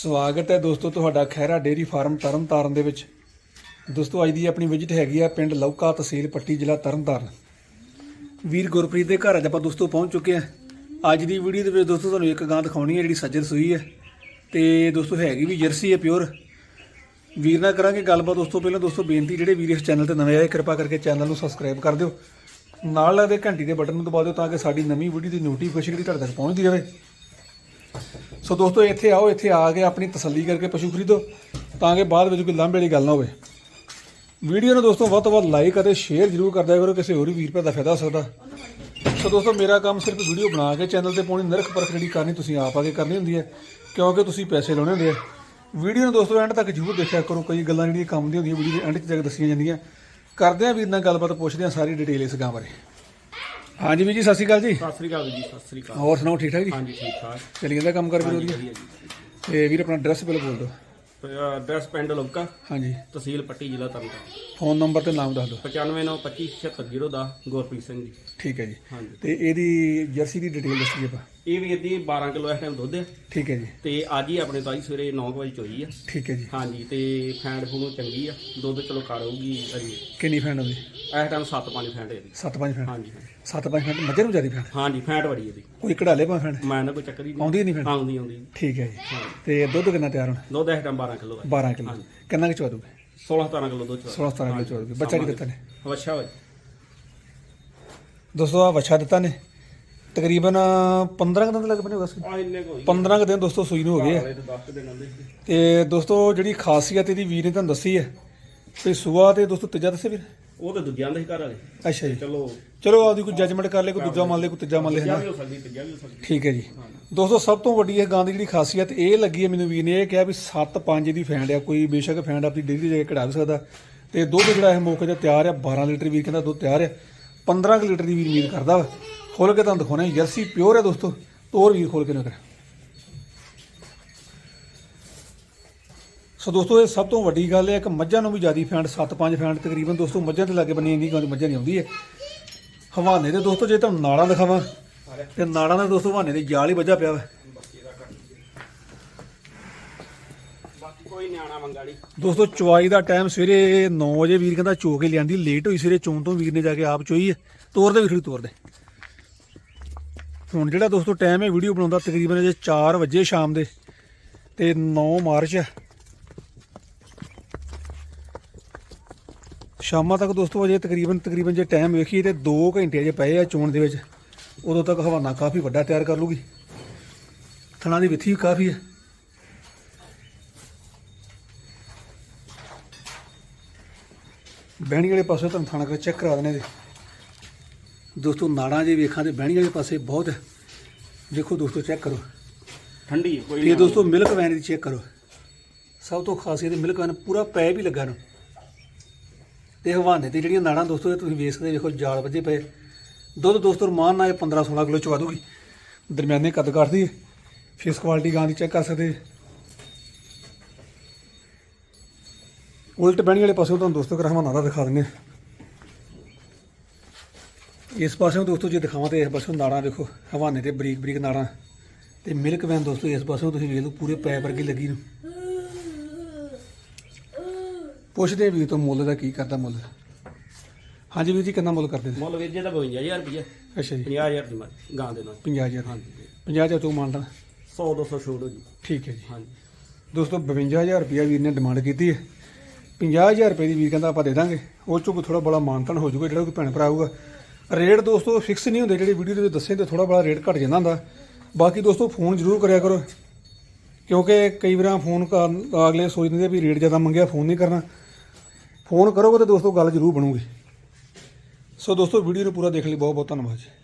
ਸਵਾਗਤ ਹੈ ਦੋਸਤੋ ਤੁਹਾਡਾ ਖੈਰਾ ਡੇਰੀ ਫਾਰਮ ਤਰਨਤਾਰਨ ਦੇ ਵਿੱਚ। ਦੋਸਤੋ, ਅੱਜ ਦੀ ਆਪਣੀ ਵਿਜ਼ਿਟ ਹੈਗੀ ਆ ਪਿੰਡ ਲੌਕਾ ਤਹਿਸੀਲ ਪੱਟੀ, ਜ਼ਿਲ੍ਹਾ ਤਰਨਤਾਰਨ। ਵੀਰ ਗੁਰਪ੍ਰੀਤ ਦੇ ਘਰ ਅੱਜ ਆਪਾਂ ਦੋਸਤੋ ਪਹੁੰਚ ਚੁੱਕੇ ਆ ਅੱਜ ਦੀ ਵੀਡੀਓ ਦੇ ਵਿੱਚ ਦੋਸਤੋ ਤੁਹਾਨੂੰ ਇੱਕ ਗਾਂ ਦਿਖਾਉਣੀ ਹੈ ਜਿਹੜੀ ਸੱਜਰ ਸੂਈ ਹੈ। ਤੇ ਦੋਸਤੋ, ਹੈਗੀ ਵੀ ਜਰਸੀ ਹੈ ਪਿਓਰ। ਵੀਰ ਨਾਲ ਕਰਾਂਗੇ ਗੱਲਬਾਤ ਦੋਸਤੋ, ਪਹਿਲਾਂ ਦੋਸਤੋ ਬੇਨਤੀ ਜਿਹੜੇ ਵੀਰ ਇਸ ਚੈਨਲ ਤੇ ਨਵੇਂ ਆਏ, ਕਿਰਪਾ ਕਰਕੇ ਚੈਨਲ ਨੂੰ ਸਬਸਕ੍ਰਾਈਬ ਕਰ ਦਿਓ। ਨਾਲ ਲੱਗਦੇ ਘੰਟੀ ਦੇ ਬਟਨ ਨੂੰ ਦਬਾ ਦਿਓ ਤਾਂ ਕਿ ਸਾਡੀ ਨਵੀਂ ਵੀਡੀਓ ਦੀ ਨੋਟੀਫਿਕੇਸ਼ਨ ਜਿਹੜੀ ਤੁਹਾਡੇ ਤੱਕ ਪਹੁੰਚਦੀ ਰਹੇ। ਸੋ ਦੋਸਤੋ, ਇੱਥੇ ਆਓ, ਇੱਥੇ ਆ ਕੇ ਆਪਣੀ ਤਸੱਲੀ ਕਰਕੇ ਪਸ਼ੂ ਖਰੀਦੋ, ਤਾਂ ਕਿ ਬਾਅਦ ਵਿੱਚ ਕੋਈ ਲਾਂਭੇ ਵਾਲੀ ਗੱਲ ਨਾ ਹੋਵੇ। ਵੀਡੀਓ ਨੂੰ ਦੋਸਤੋ, ਵੱਧ ਤੋਂ ਵੱਧ ਲਾਈਕ ਅਤੇ ਸ਼ੇਅਰ ਜ਼ਰੂਰ ਕਰ ਕਰੋ, ਕਿਸੇ ਹੋਰ ਵੀ ਵੀਰ ਭਰਾ ਦਾ ਫਾਇਦਾ ਹੋ ਸਕਦਾ। ਸੋ ਦੋਸਤੋ, ਮੇਰਾ ਕੰਮ ਸਿਰਫ ਵੀਡੀਓ ਬਣਾ ਕੇ ਚੈਨਲ ਤੇ ਪਾਉਣੀ, ਨਰਖ ਪਰਖ ਜਿਹੜੀ ਕਰਨੀ ਤੁਸੀਂ ਆਪ ਆ ਕੇ ਕਰਨੀ ਹੁੰਦੀ ਹੈ, ਕਿਉਂਕਿ ਤੁਸੀਂ ਪੈਸੇ ਲਾਉਣੇ ਹੁੰਦੇ ਆ। ਵੀਡੀਓ ਨੂੰ ਦੋਸਤੋ ਐਂਡ ਤੱਕ ਜ਼ਰੂਰ ਦੇਖਿਆ ਕਰੋ, ਕਈ ਗੱਲਾਂ ਜਿਹੜੀਆਂ ਕੰਮ ਦੀਆਂ ਹੁੰਦੀਆਂ, ਵੀਡੀਓ ਦੇ ਐਂਡ 'ਚ ਜਾ ਕੇ ਦੱਸੀਆਂ ਜਾਂਦੀਆਂ। ਕਰਦੇ ਆ ਵੀਰ ਨਾਲ ਗੱਲਬਾਤ, ਪੁੱਛਦੇ ਆ ਸਾਰੀ ਡਿਟੇਲ ਇਸ ਗਾਂ ਬਾਰੇ। ਹਾਂਜੀ ਵੀਰ ਜੀ ਸਤਿ ਸ਼੍ਰੀ ਅਕਾਲ ਜੀ। ਸਤਿ ਸ੍ਰੀ ਅਕਾਲ ਜੀ ਸਤਿ ਸ੍ਰੀ ਅਕਾਲ। ਹੋਰ ਸੁਣਾਓ ਠੀਕ ਠਾਕ ਜੀ? ਹਾਂਜੀ ਠੀਕ ਠਾਕ। ਚੱਲੀ ਜਾਂਦਾ ਕੰਮ ਕਰ ਵੀਰ ਵਧੀਆ ਵਧੀਆ ਜੀ। ਤੇ ਵੀਰ ਆਪਣਾ ਐਡਰੈਸ ਪਹਿਲਾਂ ਬੋਲ ਦਿਓ। ਐਡਰੈਸ ਪਿੰਡ ਲੋਕਾ ਹਾਂਜੀ। ਤਹਿਸੀਲ ਪੱਟੀ ਜ਼ਿਲ੍ਹਾ ਤਰਨਤਾਰਨ। ਫੋਨ ਨੰਬਰ ਤੇ ਨਾਮ ਦੱਸ ਦਿਓ। 9592576010 ਗੁਰਪ੍ਰੀਤ ਸਿੰਘ ਜੀ। ਠੀਕ ਹੈ ਜੀ। ਹਾਂਜੀ। ਤੇ ਇਹਦੀ ਜਰਸੀ ਦੀ ਡਿਟੇਲ ਦੱਸੀਏ ਆਪਾਂ। ਇਹ ਵੀ ਇਹਦੀ 12 ਕਿਲੋ ਇਸ ਟਾਈਮ ਦੁੱਧ ਹੈ। ਠੀਕ ਹੈ ਜੀ। ਤੇ ਅੱਜ ਹੀ ਆਪਣੇ ਤਾਈ ਸਵੇਰੇ 9 ਵਜੇ ਚੋਈ ਆ। ਠੀਕ ਹੈ ਜੀ। ਹਾਂਜੀ ਤੇ ਫੈਂਡ ਫੂਨੋਂ ਚੰਗੀ ਆ। ਦੁੱਧ ਚਲੋ ਕਰੂਗੀ ਅਜੀ। ਕਿੰਨੀ ਫੈਂਡ ਹੁੰਦੀ ਇਸ ਟਾਈਮ 7-5 ਫੈਂਡ ਇਹਦੀ। 7-5 ਫੈਂਡ ਹਾਂਜੀ 7-5 ਫੈਂਡ ਮੱਝਾਂ ਨੂੰ ਜ਼ਿਆਦਾ ਫੈਂਡ ਹਾਂਜੀ ਫੈਂਟ ਬੜੀ ਇਹਦੀ। ਕੋਈ ਕਢਾਲੇ ਭਾਵੇਂ ਫੈਂਡ ਮੈਂ ਨਾ ਕੋਈ ਚੱਕਰ ਹੀ ਨਹੀਂ। ਆਉਂਦੀ ਨਹੀਂ ਫੈਂਡ ਆਉਂਦੀ ਆਉਂਦੀ। ਠੀਕ ਹੈ ਜੀ। ਤੇ ਦੁੱਧ ਕਿੰਨਾ ਤਿਆਰ ਹੋਣਾ? ਦੁੱਧ ਇਸ ਟਾਈਮ 12 ਕਿਲੋ ਹੈ। 12 ਕਿਲੋ। ਕਿੰਨਾ ਕਿ ਚਵਾ ਦੂਗੇ 16-17 ਕਿਲੋ ਦੁੱਧ 16-17 ਕਿਲੋ ਚਵਾ ਦੂਗੇ ਬੱਚਾ ਕੀ ਦਿੱਤਾ ਨੇ? ਅੱਛਾ ਵਾ ਦੋਸਤੋ ਆ ਵੱਛਾ ਦਿੱਤਾ ਨੇ। ਤਕਰੀਬਨ 15 ਕੁ ਦਿਨ ਲੱਗ ਬਣੇ ਹੋਗਾ ਸੀ ਆ ਇੰਨੇ ਕੋਈ 15 ਕੁ ਦਿਨ ਦੋਸਤੋ ਸੂਈ ਨੂੰ ਹੋ ਗਏ ਆ। ਤੇ 10 ਦਿਨ ਆਉਂਦੇ ਸੀ। ਤੇ ਦੋਸਤੋ ਜਿਹੜੀ ਖਾਸੀਅਤ ਇਹਦੀ ਵੀਰ ਨੇ ਤੁਹਾਨੂੰ ਦੱਸੀ ਹੈ ਤੇ ਸੂਆ ਤੇ ਦੋਸਤੋ ਤੀਜਾ ਦੱਸੇ ਵੀਰ? ਉਹ ਤੇ ਦੂਜਿਆਂ ਦੇ ਘਰ ਵਾਲੇ। ਅੱਛਾ ਜੀ। ਚਲੋ ਚਲੋ ਆਪਦੀ ਕੋਈ ਜੱਜਮੈਂਟ ਕਰ ਲੈ ਕੋਈ ਦੂਜਾ ਮੰਨ ਲੈ ਕੋਈ ਤੀਜਾ ਮੰਨ ਲੈ ਵੀ ਹੋ ਸਕਦੀ ਤੀਜਾ ਵੀ ਹੋ ਸਕਦੀ। ਠੀਕ ਹੈ ਜੀ। ਦੋਸਤੋ ਸਭ ਤੋਂ ਵੱਡੀ ਇਹ ਗਾਂ ਦੀ ਜਿਹੜੀ ਖਾਸੀਅਤ ਇਹ ਲੱਗੀ ਹੈ ਮੈਨੂੰ ਵੀਰ ਨੇ ਇਹ ਕਿਹਾ ਵੀ 7-5 ਦੀ ਫੈਂਡ ਆ ਕੋਈ ਬੇਸ਼ੱਕ ਫੈਂਡ ਆਪਣੀ ਡੇਲੀ ਦੀ ਜਗ੍ਹਾ ਕਢਾ ਵੀ ਸਕਦਾ। ਤੇ ਦੁੱਧ ਜਿਹੜਾ ਇਹ ਮੌਕੇ ਤੇ ਤਿਆਰ ਆ 12 ਲੀਟਰ ਵੀਰ ਕਹਿੰਦਾ ਦੁੱਧ ਤਿਆਰ ਆ 15 ਕੁ ਲੀਟਰ ਦੀ ਵੀਰ ਉਮੀਦ ਕਰਦਾ ਵਾ। ਖੋਲ ਕੇ ਤੁਹਾਨੂੰ ਦਿਖਾਉਣਾ ਜਰਸੀ ਪਿਓਰ ਹੈ ਦੋਸਤੋ ਤੋਰ ਵੀਰ ਖੋਲ ਕੇ ਨਾ ਕਰ ਸੋ ਦੋਸਤੋ ਇਹ ਸਭ ਤੋਂ ਵੱਡੀ ਗੱਲ ਹੈ ਕਿ ਮੱਝਾਂ ਨੂੰ ਵੀ ਜਿਆਦੀ ਫੈਂਡ 7-5 ਫੈਂਡ ਤਕਰੀਬਨ ਦੋਸਤੋ ਮੱਝਾਂ ਤੇ ਲੱਗੇ ਬੰਨੀ ਜਾਂਦੀ ਕਿਉਂਕਿ ਮੱਝਾਂ ਨਹੀਂ ਆਉਂਦੀ ਹੈ ਹਵਾਨੇ ਦੇ ਦੋਸਤੋ ਜੇ ਤੁਹਾਨੂੰ ਨਾੜਾਂ ਦਿਖਾਵਾਂ ਤੇ ਨਾੜਾਂ ਦਾ ਦੋਸਤੋ ਹਵਾਨੇ ਦੇ ਜਾਲ ਹੀ ਵੱਜਾ ਪਿਆ ਵਾ। ਬਾਕੀ ਕੋਈ ਨਿਆਣਾ ਮੰਗਾ ਲਈ ਦੋਸਤੋ ਚੁਆਈ ਦਾ ਟਾਈਮ ਸਵੇਰੇ 9 ਵਜੇ ਵੀਰ ਕਹਿੰਦਾ ਚੋ ਕੇ ਲਿਆਂਦੀ ਲੇਟ ਹੋਈ ਸਵੇਰੇ ਚੋਣ ਤੋਂ ਵੀਰ ਨੇ ਜਾ ਕੇ ਆਪ ਚੋਈ ਹੈ। ਤੋਰ ਦੇ ਵੀਰ ਤੋਰ ਦੇ। ਹੁਣ ਜਿਹੜਾ ਦੋਸਤੋ ਟਾਈਮ ਹੈ ਵੀਡੀਓ ਬਣਾਉਂਦਾ ਤਕਰੀਬਨ ਅਜੇ 4 ਵਜੇ ਸ਼ਾਮ ਦੇ ਤੇ 9 ਮਾਰਚ ਹੈ। ਸ਼ਾਮਾਂ ਤੱਕ ਦੋਸਤੋ ਅਜੇ ਤਕਰੀਬਨ ਤਕਰੀਬਨ ਜੇ ਟਾਈਮ ਵੇਖੀਏ ਤੇ 2 ਘੰਟੇ ਅਜੇ ਪਏ ਆ ਚੋਣ ਦੇ ਵਿੱਚ। ਉਦੋਂ ਤੱਕ ਹਵਾਨਾ ਕਾਫੀ ਵੱਡਾ ਤਿਆਰ ਕਰ ਲੂਗੀ ਥਣਾ ਦੀ ਵਿੱਥੀ ਵੀ ਕਾਫੀ ਹੈ। ਬਹਿਣੀ ਵਾਲੇ ਪਾਸੇ ਤੁਹਾਨੂੰ ਥਾਣਾ ਕਰ ਚੈੱਕ ਕਰਾ ਦਨੇ ਦੇ ਦੋਸਤੋ ਨਾੜਾਂ ਜੇ ਵੇਖਾਂ ਤੇ ਬਹਿਣੀ ਵਾਲੇ ਪਾਸੇ ਬਹੁਤ ਦੇਖੋ ਦੋਸਤੋ ਚੈੱਕ ਕਰੋ। ਠੰਡੀ ਹੈ, ਕੋਈ ਤੇ ਦੋਸਤੋ ਮਿਲਕ ਵੈਨ ਦੀ ਚੈੱਕ ਕਰੋ। ਸਭ ਤੋਂ ਖਾਸੀਅਤ ਮਿਲਕ ਵੈਨ ਪੂਰਾ ਪੈ ਵੀ ਲੱਗਾ ਨੂੰ। ਤੇ ਹਵਾਨੇ ਤੇ ਜਿਹੜੀਆਂ ਨਾੜਾਂ ਦੋਸਤੋ ਇਹ ਤੁਸੀਂ ਵੇਖ ਸਕਦੇ ਵੇਖੋ ਜਾਲ ਵੱਜੇ ਪਏ। ਦੁੱਧ ਦੋਸਤੋ ਰਮਾਨ ਨਾਲ 15 16 ਕਿਲੋ ਚਵਾ ਦੂਗੀ ਦਰਮਿਆਨੇ ਕੱਦ ਕੱਟਦੀ ਹੈ ਫੇਸ ਕੁਆਲਿਟੀ ਗਾਂ ਦੀ ਚੈੱਕ ਕਰ ਸਕਦੇ। ਉਲਟ ਬਹਿਣੀ ਵਾਲੇ ਪਾਸੇ ਤੁਹਾਨੂੰ ਦੋਸਤੋ ਕਰ ਹਵਾਨਾ ਦਾ ਦਿਖਾ ਦਿੰਦੇ। ਇਸ ਪਾਸੇ ਦੋਸਤੋ ਜੇ ਦਿਖਾਵਾਂ ਤੇ ਇਸ ਪਾਸੇ ਨਾੜਾਂ ਵੇਖੋ ਹਵਾਨੇ ਤੇ ਬਰੀਕ ਬਰੀਕ ਨਾੜਾਂ। ਤੇ ਮਿਲਕ ਵੈਨ ਦੋਸਤੋ ਇਸ ਪਾਸੇ ਤੁਸੀਂ ਵੇਖ ਲਓ ਪੂਰੇ ਪੈ ਵਰਗੀ ਲੱਗੀ ਨੂੰ। ਪੁੱਛਦੇ ਵੀਰ ਤੋਂ ਮੁੱਲ ਦਾ ਕੀ ਕਰਦਾ ਮੁੱਲ। ਹਾਂਜੀ ਵੀਰ ਜੀ ਕਿੰਨਾ ਮੁੱਲ ਕਰਦੇ ਮੁੱਲ ਵੀਰ ਜੀ ਦਾ 52000 ਰੁਪਏ ਅੱਛਾ ਜੀ। 50000 ਦੀ ਗਾਂ ਦੇ ਨਾਲ। 50000 ਹਾਂਜੀ। 50000 ਤੋਂ ਮੰਨਦਾ 100 200 ਛੋੜ ਹੋ ਜੀ। ਠੀਕ ਹੈ ਜੀ। ਹਾਂਜੀ। ਦੋਸਤੋ 52000 ਰੁਪਇਆ ਵੀਰ ਨੇ ਡਿਮਾਂਡ ਕੀਤੀ ਹੈ। 50000 ਰੁਪਏ ਦੀ ਵੀਰ ਕਹਿੰਦਾ ਆਪਾਂ ਦੇ ਦਾਂਗੇ। ਉਹ ਚੋਂ ਥੋੜਾ ਬੜਾ ਮਾਨਤਨ ਹੋ ਜਾਊਗਾ ਜਿਹੜਾ ਕੋਈ ਭੈਣ ਭਰਾ ਆਊਗਾ। ਰੇਟ ਦੋਸਤੋ ਫਿਕਸ ਨਹੀਂ ਹੁੰਦੇ, ਜਿਹੜੇ ਵੀਡੀਓ ਦੇ ਵਿੱਚ ਦੱਸੇ ਤੇ ਥੋੜਾ ਬੜਾ ਰੇਟ ਘਟ ਜਾਂਦਾ ਹੁੰਦਾ। ਬਾਕੀ ਦੋਸਤੋ ਫੋਨ ਜ਼ਰੂਰ ਕਰਿਆ ਕਰੋ, ਕਿਉਂਕਿ ਕਈ ਵਾਰਾਂ ਫੋਨ ਕਰਨ ਅਗਲੇ ਸੋਚਦੇ ਆ ਵੀ ਰੇਟ ਜ਼ਿਆਦਾ ਮੰਗਿਆ, ਫੋਨ ਨਹੀਂ ਕਰਨਾ। ਫੋਨ ਕਰੋਗੇ ਤਾਂ ਦੋਸਤੋ ਗੱਲ ਜ਼ਰੂਰ ਬਣੂਗੀ। ਸੋ ਦੋਸਤੋ ਵੀਡੀਓ ਨੂੰ ਪੂਰਾ ਦੇਖਣ ਲਈ ਬਹੁਤ ਬਹੁਤ ਧੰਨਵਾਦ ਜੀ।